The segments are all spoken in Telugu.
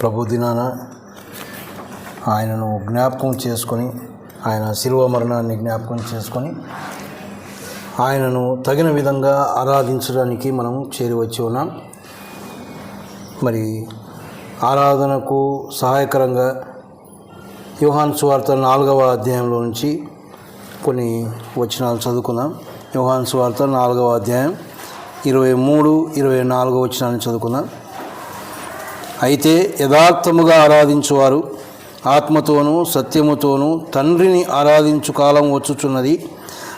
ప్రభు దినాన ఆయనను జ్ఞాపకం చేసుకొని ఆయన శిలువ మరణాన్ని జ్ఞాపకం చేసుకొని ఆయనను తగిన విధంగా ఆరాధించడానికి మనం చేరివచ్చి ఉన్నాం. మరి ఆరాధనకు సహాయకరంగా యోహాన్ సువార్త నాలుగవ అధ్యాయంలో నుంచి కొన్ని వచనాలు చదువుకుందాం. యోహాన్ సువార్త నాలుగవ అధ్యాయం ఇరవై మూడు ఇరవై నాలుగవ వచనాన్ని చదువుకుందాం. అయితే యథార్థముగా ఆరాధించువారు. ఆత్మతోనూ సత్యముతోనూ తండ్రిని ఆరాధించు కాలం వచ్చుచున్నది.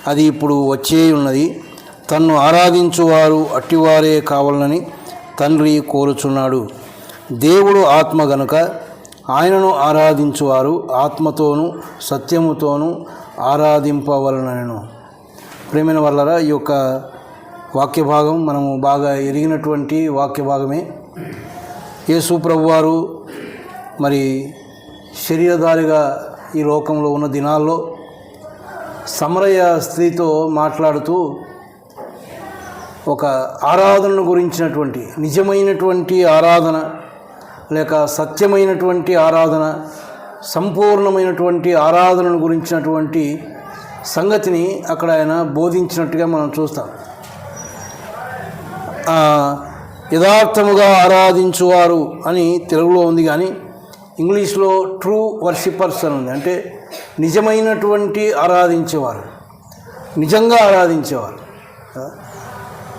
అది ఇప్పుడు వచ్చే ఉన్నది తన్ను ఆరాధించువారు అట్టివారే కావాలని తండ్రి కోరుచున్నాడు. దేవుడు ఆత్మ గనుక ఆయనను ఆరాధించువారు ఆత్మతోనూ సత్యముతోనూ ఆరాధింపవలనను. ప్రేమైన వల్లరా ఈ యొక్క వాక్య భాగం మనము బాగా ఎరిగినటువంటి వాక్య భాగమే యేసు ప్రభువారు మరి శరీరధారిగా ఈ లోకంలో ఉన్న దినాల్లో సమరయ స్త్రీతో మాట్లాడుతూ ఒక ఆరాధనను గురించినటువంటి నిజమైనటువంటి ఆరాధన లేక సత్యమైనటువంటి ఆరాధన సంపూర్ణమైనటువంటి ఆరాధనను గురించినటువంటి సంగతిని అక్కడ ఆయన బోధించినట్టుగా మనం చూస్తాం. యథార్థముగా ఆరాధించువారు అని తెలుగులో ఉంది కానీ ఇంగ్లీష్లో ట్రూ వర్షిపర్స్ అని ఉంది. అంటే నిజమైనటువంటి ఆరాధించేవారు. నిజంగా ఆరాధించేవారు.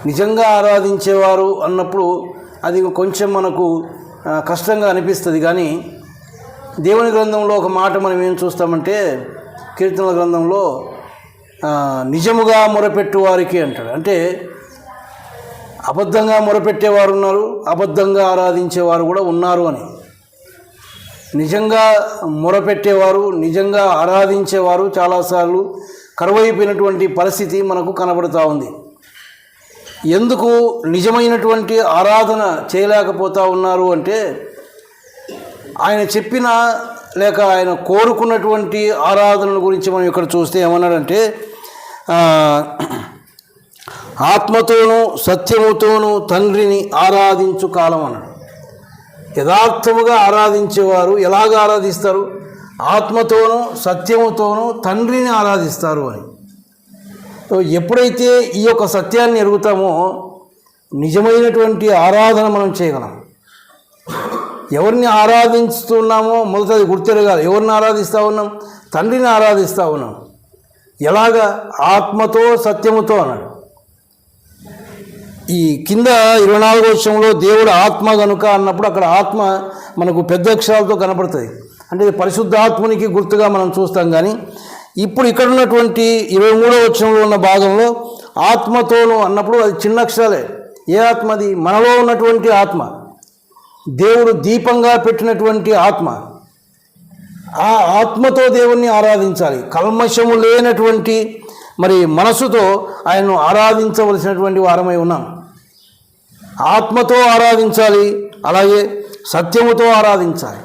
నిజంగా ఆరాధించేవారు అన్నప్పుడు అది కొంచెం మనకు కష్టంగా అనిపిస్తుంది. కానీ దేవుని గ్రంథంలో ఒక మాట మనం ఏం చూస్తామంటే కీర్తనల గ్రంథంలో నిజముగా మొరపెట్టు వారికి అంటాడు. అంటే అబద్ధంగా మొరపెట్టేవారు ఉన్నారు అబద్ధంగా ఆరాధించేవారు కూడా ఉన్నారు అని. నిజంగా మొరపెట్టేవారు నిజంగా ఆరాధించేవారు చాలాసార్లు కరువైపోయినటువంటి పరిస్థితి మనకు కనబడుతూ ఉంది. ఎందుకు నిజమైనటువంటి ఆరాధన చేయలేకపోతూ ఉన్నారు అంటే ఆయన చెప్పిన లేక ఆయన కోరుకున్నటువంటి ఆరాధనల గురించి మనం ఇక్కడ చూస్తే ఏమన్నాడంటే ఆ, ఆత్మతోనూ సత్యముతోనూ తండ్రిని ఆరాధించు కాలం అన్నాడు. యథార్థముగా ఆరాధించేవారు ఎలాగ ఆరాధిస్తారు? ఆత్మతోనూ సత్యముతోనూ తండ్రిని ఆరాధిస్తారు అని. ఎప్పుడైతే ఈ యొక్క సత్యాన్ని ఎరుగుతామో నిజమైనటువంటి ఆరాధన మనం చేయగలం. ఎవరిని ఆరాధిస్తున్నామో మొదట అది గుర్తెరగాలి. ఎవరిని ఆరాధిస్తూ ఉన్నాం? తండ్రిని ఆరాధిస్తూ ఉన్నాం. ఎలాగా? ఆత్మతో సత్యముతో అన్నాడు. ఈ కింద ఇరవై నాలుగో వచ్చంలో దేవుడు ఆత్మ కనుక అన్నప్పుడు అక్కడ ఆత్మ మనకు పెద్ద అక్షరాలతో కనపడుతుంది. అంటే ఇది పరిశుద్ధాత్మునికి గుర్తుగా మనం చూస్తాం కానీ ఇప్పుడు ఇక్కడ ఉన్నటువంటి ఇరవై మూడో వచ్చంలో ఉన్న భాగంలో ఆత్మతోను అన్నప్పుడు అది చిన్న అక్షరాలే. ఏ ఆత్మ అది? మనలో ఉన్నటువంటి ఆత్మ. దేవుడు దీపంగా పెట్టినటువంటి ఆత్మ. ఆ ఆత్మతో దేవుణ్ణి ఆరాధించాలి. కల్మషము లేనటువంటి మరి మనసుతో ఆయన్ను ఆరాధించవలసినటువంటి వారమై ఉన్నాం. ఆత్మతో ఆరాధించాలి అలాగే సత్యముతో ఆరాధించాలి.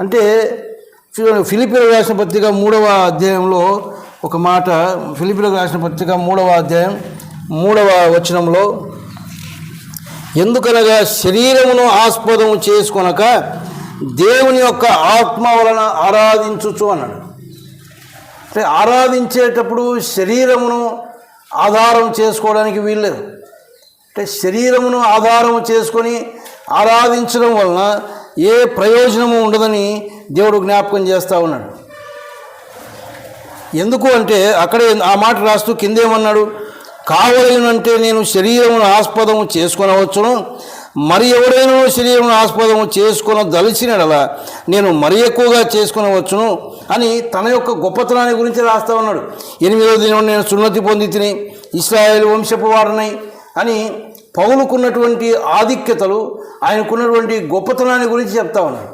అంటే ఫి- ఫిలిపిలకు రాసిన పత్రిక మూడవ అధ్యాయంలో ఒక మాట ఫిలిపిలకు రాసిన పత్రిక మూడవ అధ్యాయం మూడవ వచనంలో ఎందుకనగా శరీరమును ఆస్పదము చేసుకొనక దేవుని యొక్క ఆత్మ వలన ఆరాధించుచు అన్నాడు. అంటే ఆరాధించేటప్పుడు శరీరమును ఆధారం చేసుకోవడానికి వీల్లేదు. అంటే శరీరమును ఆధారము చేసుకొని ఆరాధించడం వలన ఏ ప్రయోజనము ఉండదని దేవుడు జ్ఞాపకం చేస్తూ ఉన్నాడు. ఎందుకు అంటే అక్కడే ఆ మాట రాస్తూ కిందేమన్నాడు? కావలనంటే నేను శరీరమును ఆస్పదము చేసుకొనవచ్చును మరి ఎవరైనా శరీరమును ఆస్పదము చేసుకున్న దలిచినడలా నేను మరి ఎక్కువగా చేసుకునవచ్చును అని తన యొక్క గొప్పతనాన్ని గురించి రాస్తా ఉన్నాడు. ఎనిమిదో దినం నేను సున్నతి పొంది తిని ఇస్రాయేల్ వంశపు వారినై అని పౌలుకున్నటువంటి ఆధిక్యతలు ఆయనకున్నటువంటి గొప్పతనాన్ని గురించి చెప్తా ఉన్నాడు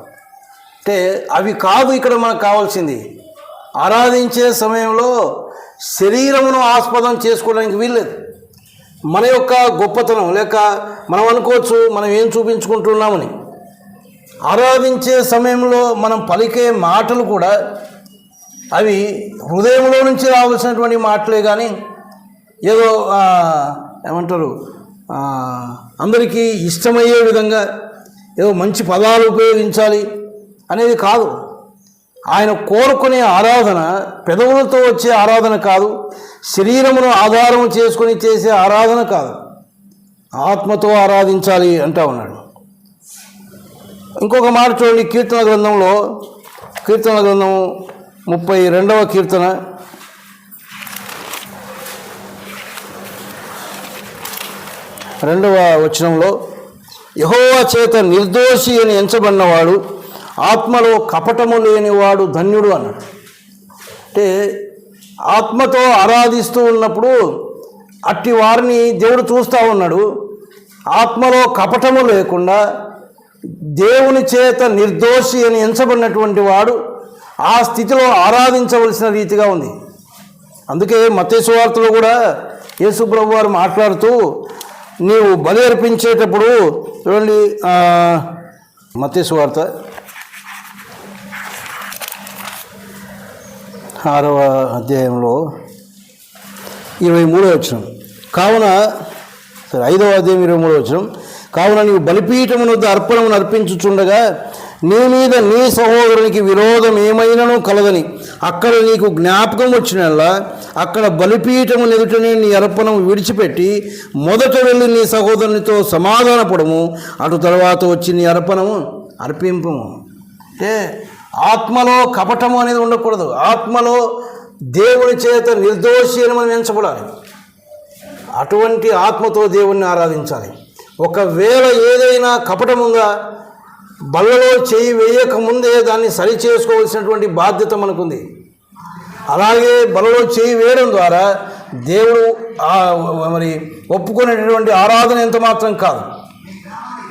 అంటే అవి కాదు ఇక్కడ మనకు కావాల్సింది. ఆరాధించే సమయంలో శరీరమును ఆస్పదం చేసుకోవడానికి వీల్లేదు. మన యొక్క గొప్పతనం లేక మనం అనుకోవచ్చు మనం ఏం చూపించుకుంటున్నామని. ఆరాధించే సమయంలో మనం పలికే మాటలు కూడా అవి హృదయంలో నుంచి రావాల్సినటువంటి మాటలే కానీ ఏదో ఏమంటారు? అందరికీ ఇష్టమయ్యే విధంగా ఏదో మంచి పదాలు ఉపయోగించాలి అనేది కాదు. ఆయన కోరుకునే ఆరాధన పెదవులతో వచ్చే ఆరాధన కాదు శరీరమును ఆధారం చేసుకొని చేసే ఆరాధన కాదు. ఆత్మతో ఆరాధించాలి అంటా ఉన్నాడు. ఇంకొక మాట చూడండి కీర్తన గ్రంథంలో కీర్తన గ్రంథం ముప్పై రెండవ కీర్తన. రెండవ వచనంలో యహోవా చేత నిర్దోషి అని ఎంచబడినవాడు ఆత్మలో కపటము లేనివాడు ధన్యుడు అన్నాడు. అంటే ఆత్మతో ఆరాధిస్తూ ఉన్నప్పుడు అట్టి వారిని దేవుడు చూస్తూ ఉన్నాడు. ఆత్మలో కపటము లేకుండా దేవుని చేత నిర్దోషి అని ఎంచబడినటువంటి వాడు ఆ స్థితిలో ఆరాధించవలసిన రీతిగా ఉంది. అందుకే మతేసు కూడా యేసుప్రభు వారు మాట్లాడుతూ నీవు బలి అర్పించేటప్పుడు చూడండి మతేసు వార్త. ఆరవ అధ్యాయంలో ఇరవై మూడో వచ్చిన కావున సరే ఐదవ అధ్యాయం ఇరవై మూడో వచ్చిన కావున నీవు బలిపీఠమును అర్పణమును అర్పించుచుండగా నీ మీద నీ సహోదరునికి విరోధం ఏమైనను కలదని. అక్కడ నీకు జ్ఞాపకం వచ్చినలా అక్కడ బలిపీఠము ఎదుటనే నీ అర్పణము విడిచిపెట్టి మొదట వెళ్ళి నీ సహోదరునితో సమాధానపడము. అటు తర్వాత వచ్చి నీ అర్పణము అర్పింపము. అంటే ఆత్మలో కపటము అనేది ఉండకూడదు. ఆత్మలో దేవుని చేత నిర్దోషి అని మనం ఎంచబడాలి. అటువంటి ఆత్మతో దేవుణ్ణి ఆరాధించాలి. ఒకవేళ ఏదైనా కపటముగా బల్లలో చేయి వేయక ముందే దాన్ని సరి చేసుకోవాల్సినటువంటి బాధ్యత మనకుంది. అలాగే బలలో చేయి వేయడం ద్వారా దేవుడు మరి ఒప్పుకునేటటువంటి ఆరాధన ఎంత మాత్రం కాదు.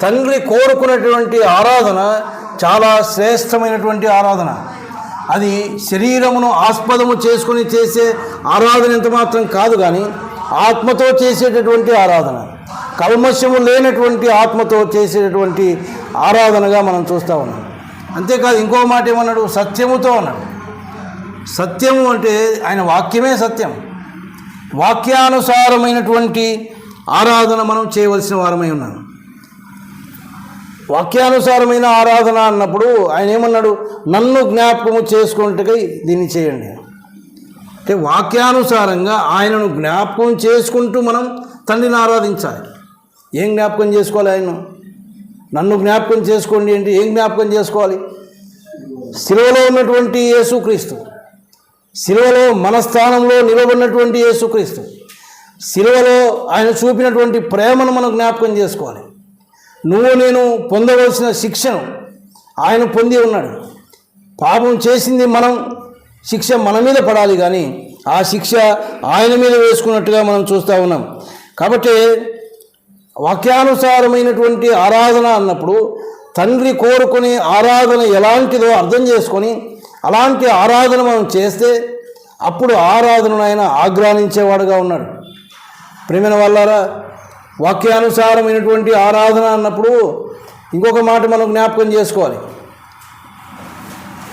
తండ్రి కోరుకున్నటువంటి ఆరాధన చాలా శ్రేష్టమైనటువంటి ఆరాధన. అది శరీరమును ఆస్పదము చేసుకుని చేసే ఆరాధన ఎంత మాత్రం కాదు కానీ ఆత్మతో చేసేటటువంటి ఆరాధన. కల్మషము లేనటువంటి ఆత్మతో చేసేటటువంటి ఆరాధనగా మనం చూస్తూ ఉన్నాం. అంతేకాదు ఇంకో మాట ఏమన్నాడు? సత్యముతో అన్నాడు. సత్యము అంటే ఆయన వాక్యమే సత్యం. వాక్యానుసారమైనటువంటి ఆరాధన మనం చేయవలసిన వారమై ఉన్నాను వాక్యానుసారమైన ఆరాధన అన్నప్పుడు ఆయన ఏమన్నాడు? నన్ను జ్ఞాపకము చేసుకుంటకై దీన్ని చేయండి. అంటే వాక్యానుసారంగా ఆయనను జ్ఞాపకం చేసుకుంటూ మనం తండ్రిని ఆరాధించాలి. ఏం జ్ఞాపకం చేసుకోవాలి ఆయన? నన్ను జ్ఞాపకం చేసుకోండి అంటే ఏం జ్ఞాపకం చేసుకోవాలి? శిలువలో ఉన్నటువంటి యేసుక్రీస్తు. శిలువలో మన స్థానంలో నిలబడినటువంటి యేసుక్రీస్తు. శిలువలో ఆయన చూపినటువంటి ప్రేమను మనం జ్ఞాపకం చేసుకోవాలి. నువ్వు నేను పొందవలసిన శిక్షను ఆయన పొంది ఉన్నాడు. పాపం చేసింది మనం శిక్ష మన మీద పడాలి కానీ ఆ శిక్ష ఆయన మీద వేసుకున్నట్టుగా మనం చూస్తూ ఉన్నాం. కాబట్టి వాక్యానుసారమైనటువంటి ఆరాధన అన్నప్పుడు తండ్రి కోరుకునే ఆరాధన ఎలాంటిదో అర్థం చేసుకొని అలాంటి ఆరాధన మనం చేస్తే అప్పుడు ఆరాధనను ఆయన ఆగ్రానించేవాడుగా ఉన్నాడు. ప్రేమిన వల్లారా వాక్యానుసారమైనటువంటి ఆరాధన అన్నప్పుడు ఇంకొక మాట మనం జ్ఞాపకం చేసుకోవాలి.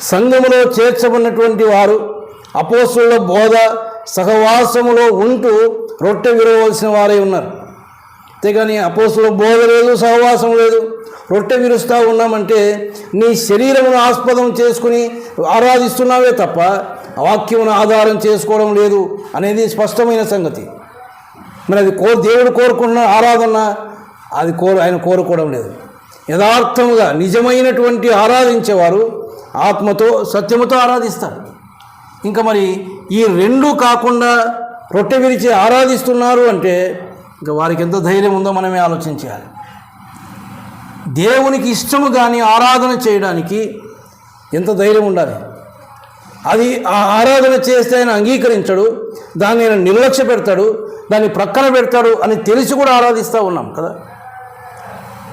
సంఘములో చేర్చబడినటువంటి వారు అపోసుల బోధ సహవాసములో ఉంటూ రొట్టె విరవలసిన వారై ఉన్నారు. అంతేగాని అపోసులో బోధ లేదు సహవాసం లేదు. రొట్టె విరుస్తూ ఉన్నామంటే నీ శరీరమును ఆస్పదం చేసుకుని ఆరాధిస్తున్నావే తప్ప వాక్యమును ఆధారం చేసుకోవడం లేదు అనేది స్పష్టమైన సంగతి. మరి అది కో దేవుడు కోరుకున్న ఆరాధన అది కోరు ఆయన కోరుకోవడం లేదు. యథార్థముగా నిజమైనటువంటి ఆరాధించేవారు ఆత్మతో సత్యముతో ఆరాధిస్తారు. ఇంకా మరి ఈ రెండు కాకుండా రొట్టె విరిచి ఆరాధిస్తున్నారు అంటే ఇంకా వారికి ఎంత ధైర్యం ఉందో మనమే ఆలోచించాలి. దేవునికి ఇష్టము కానీ ఆరాధన చేయడానికి ఎంత ధైర్యం ఉండాలి? అది ఆ ఆరాధన చేస్తే ఆయన అంగీకరించడు దాన్ని ఆయన నిర్లక్ష్య పెడతాడు దాన్ని ప్రక్కన పెడతాడు అని తెలిసి కూడా ఆరాధిస్తూ ఉన్నాం కదా.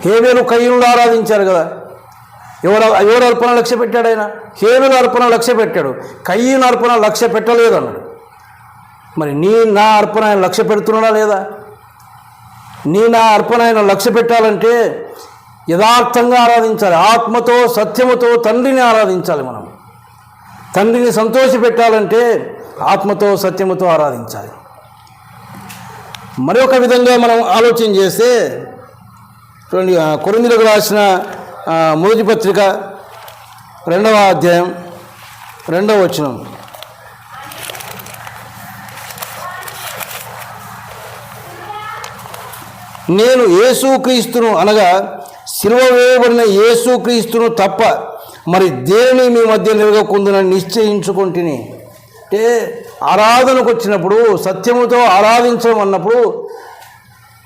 హేవేలు కయ్యులు ఆరాధించారు కదా. ఎవరు ఎవరు అర్పణ లక్ష్య పెట్టాడు ఆయన? హేవేలు అర్పణ లక్ష్య పెట్టాడు. కయ్యను అర్పణ లక్ష్య పెట్టలేదు అన్నాడు. మరి నీ నా అర్పణ ఆయన లక్ష్య పెడుతున్నాడా లేదా? నీ నా అర్పణ ఆయన లక్ష్య పెట్టాలంటే యథార్థంగా ఆరాధించాలి. ఆత్మతో సత్యముతో తండ్రిని ఆరాధించాలి మనం. తండ్రిని సంతోషపెట్టాలంటే ఆత్మతో సత్యముతో ఆరాధించాలి. మరొక విధంగా మనం ఆలోచన చేస్తే చూడండి కొరిందులకు రాసిన ఆ, మొదటి పత్రిక రెండవ అధ్యాయం రెండవ వచనం. నేను యేసుక్రీస్తును అనగా శిలువ వేయబడిన యేసుక్రీస్తును తప్ప మరి దేని మీ మధ్య నిలగకుందని నిశ్చయించుకుంటుని. అంటే ఆరాధనకు వచ్చినప్పుడు సత్యముతో ఆరాధించడం అన్నప్పుడు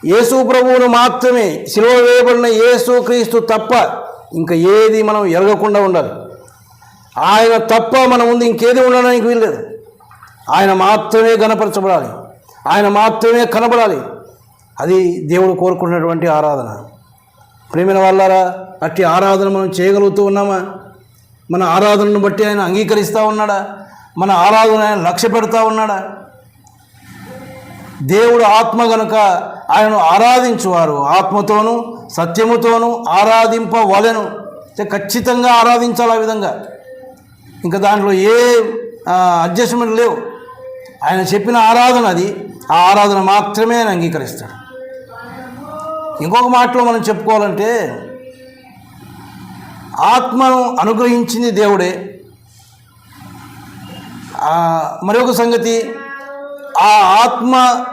యేసు ప్రభువును మాత్రమే శిలువ వేయబడిన యేసు క్రీస్తు తప్ప ఇంకా ఏది మనం ఎరగకుండా ఉండాలి. ఆయన తప్ప మన ముందు ఇంకేది ఉండడానికి వీల్లేదు. ఆయన మాత్రమే గణపరచబడాలి ఆయన మాత్రమే కనబడాలి. అది దేవుడు కోరుకున్నటువంటి ఆరాధన. ప్రేమిన వాళ్ళారా అట్టి ఆరాధన మనం చేయగలుగుతూ ఉన్నామా? మన ఆరాధనను బట్టి ఆయన అంగీకరిస్తూ ఉన్నాడా? మన ఆరాధన ఆయన లక్ష్య పెడతా ఉన్నాడా? దేవుడు ఆత్మ గనుక ఆయనను ఆరాధించువారు. ఆత్మతోనూ సత్యముతోనూ ఆరాధింపవలెను. అంటే ఖచ్చితంగా ఆరాధించాలి ఆ విధంగా. ఇంకా దాంట్లో ఏ అడ్జస్ట్మెంట్ లేవు. ఆయన చెప్పిన ఆరాధన అది. ఆ ఆరాధన మాత్రమే ఆయన అంగీకరిస్తాడు. ఇంకొక మాటలో మనం చెప్పుకోవాలంటే ఆత్మను అనుగ్రహించింది దేవుడే. మరొక సంగతి ఆ ఆత్మ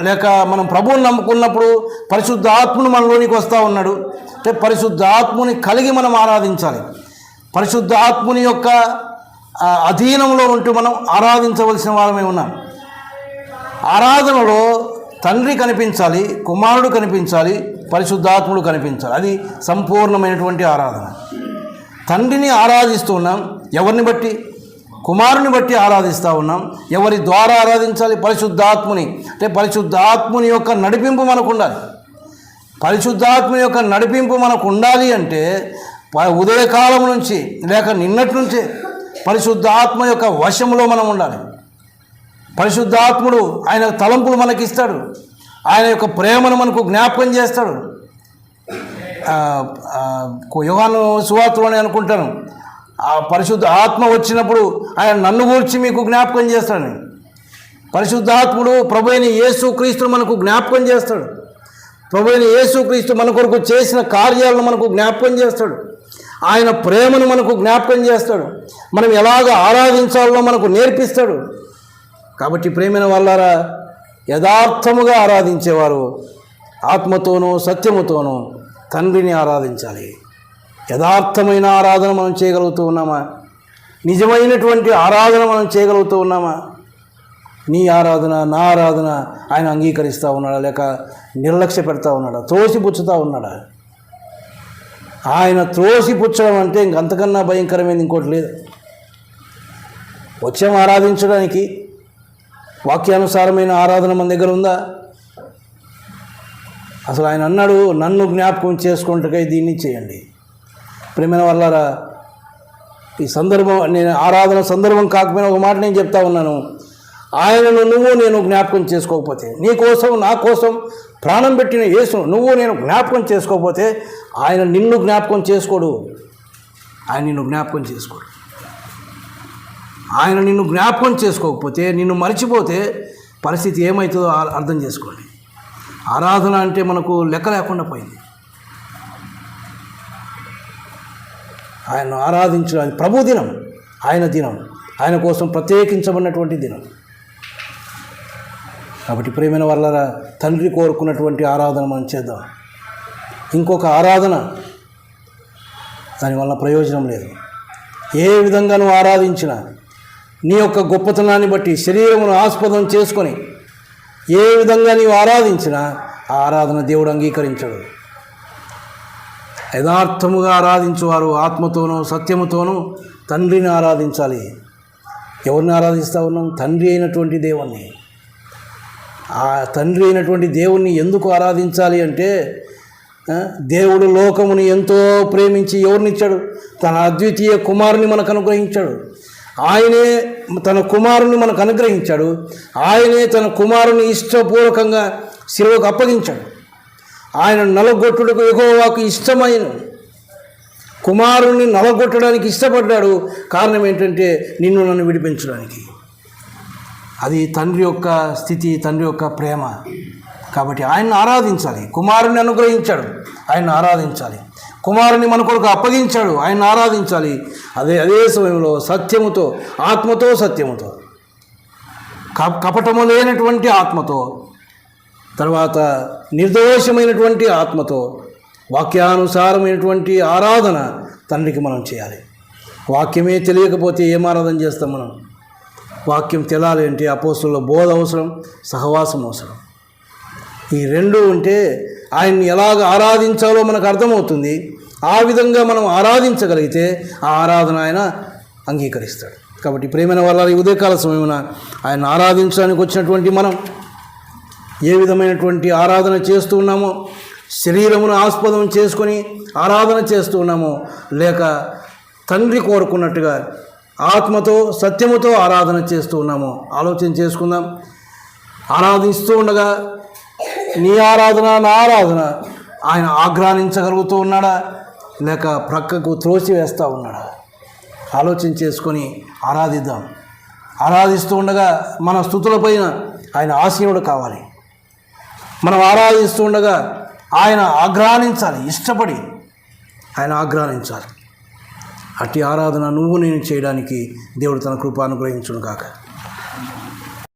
లేక మనం ప్రభువుని నమ్ముకున్నప్పుడు పరిశుద్ధ ఆత్మను మనలోనికి వస్తూ ఉన్నాడు. అంటే పరిశుద్ధ ఆత్మని కలిగి మనం ఆరాధించాలి. పరిశుద్ధ ఆత్మని యొక్క అధీనంలో ఉంటూ మనం ఆరాధించవలసిన వారమే ఉన్నాం. ఆరాధనలో తండ్రి కనిపించాలి కుమారుడు కనిపించాలి పరిశుద్ధాత్ముడు కనిపించాలి. అది సంపూర్ణమైనటువంటి ఆరాధన. తండ్రిని ఆరాధిస్తూ ఉన్నాం ఎవరిని బట్టి? కుమారుని బట్టి ఆరాధిస్తూ ఉన్నాం. ఎవరి ద్వారా ఆరాధించాలి? పరిశుద్ధాత్ముని. అంటే పరిశుద్ధాత్ముని యొక్క నడిపింపు మనకు ఉండాలి. పరిశుద్ధాత్మ యొక్క నడిపింపు మనకు ఉండాలి అంటే ఉదయకాలం నుంచి లేక నిన్నటి నుంచే పరిశుద్ధాత్మ యొక్క వశంలో మనం ఉండాలి. పరిశుద్ధాత్ముడు ఆయన తలంపులు మనకి ఇస్తాడు ఆయన యొక్క ప్రేమను మనకు జ్ఞాపకం చేస్తాడు. యుగాను సువార్తలు అని అనుకుంటాను. ఆ పరిశుద్ధ ఆత్మ వచ్చినప్పుడు ఆయన నన్ను గూర్చి మీకు జ్ఞాపకం చేస్తాడు పరిశుద్ధాత్ముడు ప్రభు అయిన యేసు క్రీస్తును మనకు జ్ఞాపకం చేస్తాడు. ప్రభు అయిన యేసు క్రీస్తు మన కొరకు చేసిన కార్యాలను మనకు జ్ఞాపకం చేస్తాడు. ఆయన ప్రేమను మనకు జ్ఞాపకం చేస్తాడు. మనం ఎలాగ ఆరాధించాలో మనకు నేర్పిస్తాడు. కాబట్టి ప్రేమైన వాళ్ళారా యథార్థముగా ఆరాధించేవారు ఆత్మతోనూ సత్యముతోనూ తండ్రిని ఆరాధించాలి. యథార్థమైన ఆరాధన మనం చేయగలుగుతూ ఉన్నామా? నిజమైనటువంటి ఆరాధన మనం చేయగలుగుతూ ఉన్నామా? నీ ఆరాధన నా ఆరాధన ఆయన అంగీకరిస్తూ ఉన్నాడా? లేక నిర్లక్ష్య పెడతా ఉన్నాడా? త్రోసిపుచ్చుతూ ఉన్నాడా? ఆయన త్రోసిపుచ్చడం అంటే ఇంకంతకన్నా భయంకరమైనది ఇంకోటి లేదు. వచ్చాం ఆరాధించడానికి వాక్యానుసారమైన ఆరాధన మన దగ్గర ఉందా? అసలు ఆయన అన్నాడు నన్ను జ్ఞాపకం చేసుకుంటకై దీన్ని చేయండి. ప్రేమైన వల్లారా ఈ సందర్భం నేను ఆరాధన సందర్భం కాకపోయినా ఒక మాట నేను చెప్తా ఉన్నాను. ఆయనను నువ్వు నేను జ్ఞాపకం చేసుకోకపోతే నీ కోసం నా కోసం ప్రాణం పెట్టిన యేసు నువ్వు నేను జ్ఞాపకం చేసుకోకపోతే ఆయన నిన్ను జ్ఞాపకం చేసుకోడు. ఆయన నిన్ను జ్ఞాపకం చేసుకోడు. ఆయన నిన్ను జ్ఞాపకం చేసుకోకపోతే నిన్ను మర్చిపోతే పరిస్థితి ఏమవుతుందో అర్థం చేసుకోండి. ఆరాధన అంటే మనకు లెక్క లేకుండా పోయింది. ఆయన ఆరాధించడానికి ప్రభు దినం ఆయన దినం ఆయన కోసం ప్రత్యేకించబడినటువంటి దినం. కాబట్టి ప్రేమైన వల్ల తండ్రి కోరుకున్నటువంటి ఆరాధన మనం చేద్దాం. ఇంకొక ఆరాధన దానివల్ల ప్రయోజనం లేదు. ఏ విధంగా నువ్వు ఆరాధించినా నీ యొక్క గొప్పతనాన్ని బట్టి శరీరమును ఆస్పదం చేసుకొని ఏ విధంగా నీవు ఆరాధించినా ఆ ఆరాధన దేవుడు అంగీకరించడు. యథార్థముగా ఆరాధించువారు ఆత్మతోనూ సత్యముతోనూ తండ్రిని ఆరాధించాలి. ఎవరిని ఆరాధిస్తూ ఉన్నాం తండ్రి అయినటువంటి దేవుణ్ణి. ఆ తండ్రి అయినటువంటి దేవుణ్ణి ఎందుకు ఆరాధించాలి అంటే దేవుడు లోకముని ఎంతో ప్రేమించి ఎవరినిచ్చాడు? తన అద్వితీయ కుమారుని మనకు అనుగ్రహించాడు. ఆయనే తన కుమారుని మనకు అనుగ్రహించాడు. ఆయనే తన కుమారుని ఇష్టపూర్వకంగా శిలువకు అప్పగించాడు. ఆయన నలగొట్టుడుకు ఎగోవాకు ఇష్టమైన కుమారుణ్ణి నలగొట్టడానికి ఇష్టపడ్డాడు. కారణం ఏంటంటే నిన్ను నన్ను విడిపించడానికి. అది తండ్రి యొక్క స్థితి తండ్రి యొక్క ప్రేమ. కాబట్టి ఆయన్ని ఆరాధించాలి. కుమారుని అనుగ్రహించాడు. ఆయన్ని ఆరాధించాలి. కుమారుని మన కొరకు అప్పగించాడు. ఆయన ఆరాధించాలి. అదే అదే సమయంలో సత్యముతో ఆత్మతో సత్యముతో. క- కపటము లేనటువంటి ఆత్మతో తర్వాత నిర్దోషమైనటువంటి ఆత్మతో వాక్యానుసారమైనటువంటి ఆరాధన తండ్రికి మనం చేయాలి. వాక్యమే తెలియకపోతే ఏం ఆరాధన చేస్తాం మనం? వాక్యం తెలాలి అంటే అపోస్తుల్లో బోధ అవసరం సహవాసం అవసరం. ఈ రెండు ఉంటే ఆయన్ని ఎలాగ ఆరాధించాలో మనకు అర్థమవుతుంది. ఆ విధంగా మనం ఆరాధించగలిగితే ఆ ఆరాధన ఆయన అంగీకరిస్తాడు. కాబట్టి ప్రేమైన వాళ్ళ ఈ ఉదయకాల సమయమున ఆయన ఆరాధించడానికి వచ్చినటువంటి మనం ఏ విధమైనటువంటి ఆరాధన చేస్తూ ఉన్నామో శరీరమును ఆస్పదం చేసుకొని ఆరాధన చేస్తూ ఉన్నామో లేక తండ్రి కోరుకున్నట్టుగా ఆత్మతో సత్యముతో ఆరాధన చేస్తూ ఉన్నామో ఆలోచన చేసుకుందాం. ఆరాధిస్తూ ఉండగా నీ ఆరాధన నా ఆరాధన. ఆయన ఆగ్రానించగలుగుతూ ఉన్నాడా? లేక ప్రక్కకు త్రోసి వేస్తూ ఉన్నాడా? ఆలోచన చేసుకొని ఆరాధిద్దాం. ఆరాధిస్తూ ఉండగా మన స్థుతులపైన ఆయన ఆశీనుడు కావాలి. మనం ఆరాధిస్తూ ఉండగా ఆయన ఆగ్రహించాలి ఇష్టపడి ఆయన ఆగ్రహించాలి. అట్టి ఆరాధన నువ్వు నేను చేయడానికి దేవుడు తన కృప అనుగ్రహించును కాక